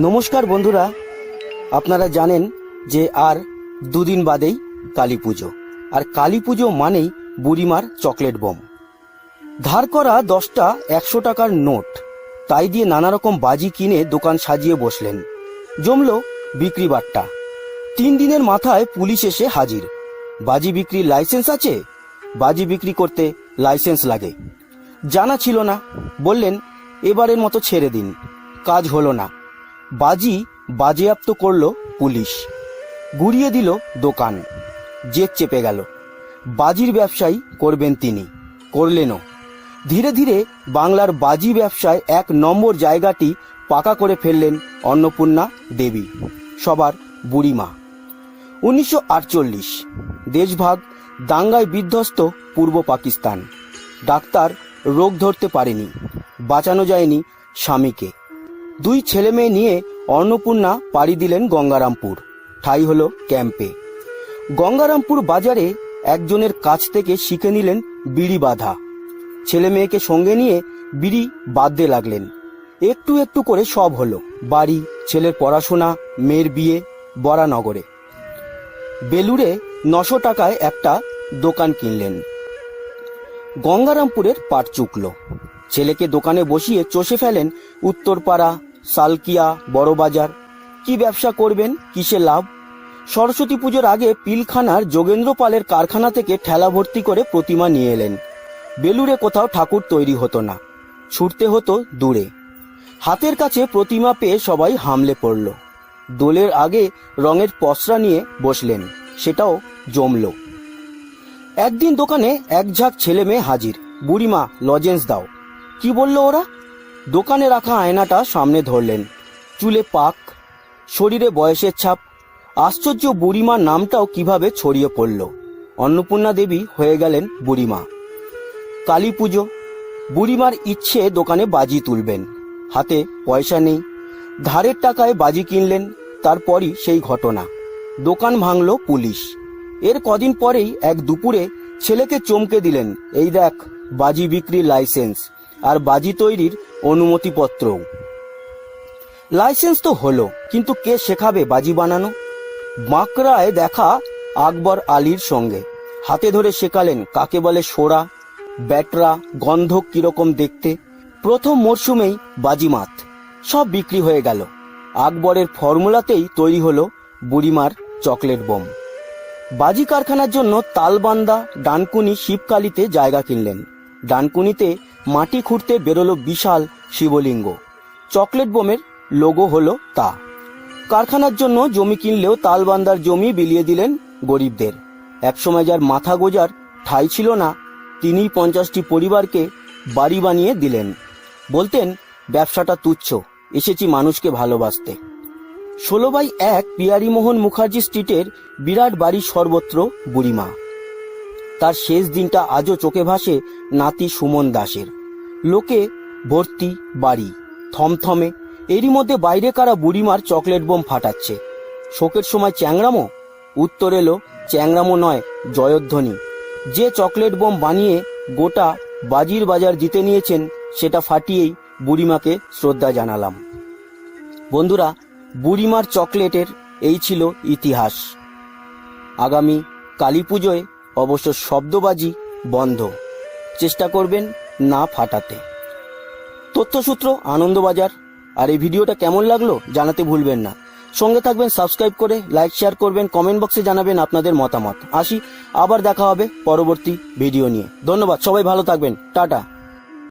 নমস্কার বন্ধুরা, আপনারা জানেন যে আর দুদিন বাদেই কালী পুজো। আর কালী পুজো মানেই বুড়িমার চকলেট বোম। ধার করা দশটা একশো টাকার নোট, তাই দিয়ে নানা রকম বাজি কিনে দোকান সাজিয়ে বসলেন। জমলো বিক্রি বাট্টা। তিন দিনের মাথায় পুলিশ এসে হাজির। বাজি বিক্রির লাইসেন্স আছে? বাজি বিক্রি করতে লাইসেন্স লাগে। জানা ছিল না। বললেন, এবারের মতো ছেড়ে দিন। কাজ হলো না। বাজি বাজেয়াপ্ত করল পুলিশ। গুড়িয়ে দিল দোকান। জেদ চেপে গেল। বাজির ব্যবসাই করবেন তিনি। করলেনও। ধীরে ধীরে বাংলার বাজি ব্যবসায় এক নম্বর জায়গাটি পাকা করে ফেললেন অন্নপূর্ণা দেবী, সবার বুড়িমা। উনিশশো আটচল্লিশ, দেশভাগ দাঙ্গায় বিধ্বস্ত পূর্ব পাকিস্তান। ডাক্তার রোগ ধরতে পারেনি, বাঁচানো যায়নি স্বামীকে। দুই ছেলে মেয়ে নিয়ে অন্নপূর্ণা পাড়ি দিলেন গঙ্গারামপুর। ঠাই হলো ক্যাম্পে। গঙ্গারামপুর বাজারে একজনের কাছ থেকে শিখে নিলেন বিড়ি বাঁধা। ছেলে মেয়েকে সঙ্গে নিয়ে বিড়ি বাঁধতে লাগলেন। একটু একটু করে সব হলো। বাড়ি, ছেলের পড়াশোনা, মেয়ের বিয়ে, বরানগরে। বেলুড়ে নশো টাকায় একটা দোকান কিনলেন। গঙ্গারামপুরের পাট চুকলো। ছেলেকে দোকানে বসিয়ে চষে ফেলেন উত্তরপাড়া সালকিয়া, বড়বাজার। কি ব্যবসা করবেন? কিসে লাভ? সরস্বতী পুজোর আগে পিলখানার যোগেন্দ্র পালের কারখানা থেকে ঠেলা ভর্তি করে প্রতিমা নিয়ে এলেন। বেলুড়ে কোথাও ঠাকুর তৈরি হতো না। ছুটতে হতো দূরে। হাতের কাছে প্রতিমা পেয়ে সবাই হামলে পড়ল। দোলের আগে রঙের পসরা নিয়ে বসলেন, সেটাও জমলো। একদিন দোকানে এক ঝাঁক ছেলে মেয়ে হাজির, বুড়িমা লজেন্স দাও। কি বলল ওরা? দোকানে রাখা আয়নাটা সামনে ধরলেন। চুলে পাক, শরীরে বয়সের ছাপ, আশ্চর্য বুড়িমার নামটাও কীভাবে ছড়িয়ে পড়ল। অন্নপূর্ণা দেবী হয়ে গেলেন বুড়িমা। কালী পুজো, বুড়িমার ইচ্ছে দোকানে বাজি তুলবেন। হাতে পয়সা নেই, ধারের টাকায় বাজি কিনলেন, তারপরই সেই ঘটনা। দোকান ভাঙল পুলিশ। এর কদিন পরেই এক দুপুরে ছেলেকে চমকে দিলেন, এই দেখ, বাজি বিক্রির লাইসেন্স। আর বাজি তৈরির অনুমতিপত্রও। লাইসেন্স তো হলো, কিন্তু কে শেখাবে বাজি বানানো? বাঁকড়ায় দেখা আকবর আলীর সঙ্গে। হাতে ধরে শেখালেন কাকে বলে সোরা ব্যাটরা, গন্ধক কীরকম দেখতে। প্রথম মরশুমেই বাজিমাত সব বিক্রি হয়ে গেল। আকবরের ফর্মুলাতেই তৈরি হলো বুড়িমার চকলেট বোম। বাজি কারখানার জন্য তালবান্দা, ডানকুনি, শিবকালিতে জায়গা কিনলেন। ডানকুনিতে মাটি খুঁড়তে বেরোলো বিশাল শিবলিঙ্গ। চকলেট বোমের লোগো হলো তা। কারখানার জন্য জমি কিনলেও তালবান্দার জমি বিলিয়ে দিলেন গরিবদের। একসময় যার মাথা গোজার ঠাই ছিল না তিনি পঞ্চাশটি পরিবারকে বাড়ি বানিয়ে দিলেন। বলতেন, ব্যবসাটা তুচ্ছ, এসেছি মানুষকে ভালোবাসতে। ষোলো বাই এক পিয়ারিমোহন মুখার্জি স্ট্রিটের বিরাট বাড়ি সর্বত্র বুড়িমা। তার শেষ দিনটা আজও চোখে ভাসে নাতি সুমন দাসের। লোকে ভর্তি বাড়ি, থমথমে। এরই মধ্যে বাইরে কারা বুড়িমার চকলেট বোম ফাটাচ্ছে? শোকের সময় চ্যাংরামো? উত্তর এলো, চ্যাংরামো নয়, জয়ধ্বনি। যে চকলেট বোম বানিয়ে গোটা বাজির বাজার জিতে নিয়েছেন, সেটা ফাটিয়েই বুড়িমাকে শ্রদ্ধা জানালাম। বন্ধুরা, বুড়িমার চকলেটের এই ছিল ইতিহাস। আগামী কালী পুজোয় অবশ্য শব্দবাজি বন্ধ। চেষ্টা করবেন না ফাটাতে। তথ্যসূত্র, আনন্দবাজার। আর এই ভিডিওটা কেমন লাগল জানাতে ভুলবেন না। সঙ্গে থাকবেন, সাবস্ক্রাইব করে, লাইক, শেয়ার করবেন, কমেন্ট বক্সে জানাবেন আপনাদের মতামত। আসি, আবার দেখা হবে পরবর্তী ভিডিও নিয়ে। ধন্যবাদ, সবাই ভালো থাকবেন। টাটা।